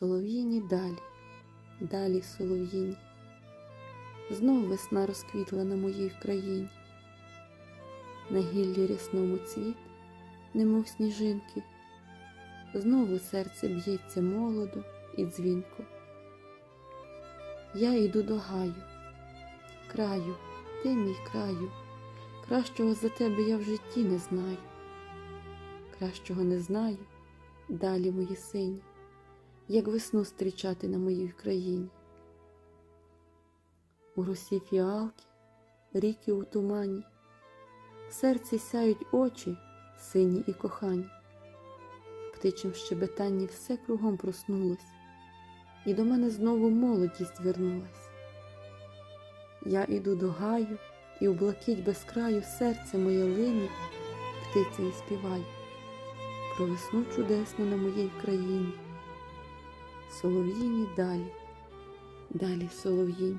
Солов'їні далі, далі солов'їні. Знов весна розквітла на моїй країні. На гіллі рясному цвіт, немов сніжинки, знову серце б'ється молодо і дзвінко. Я йду до гаю, краю, ти мій краю, кращого за тебе я в житті не знаю, кращого не знаю, далі мої сині, як весну зустрічати на моїй країні. У росі фіалки, ріки у тумані, в серці сяють очі, сині і кохані. В птичим щебетанні все кругом проснулось, і до мене знову молодість вернулась. Я іду до гаю, і в блакить без краю серце моє лине, птицею співає про весну чудесну на моїй країні. Солов'їні далі, далі солов'їні.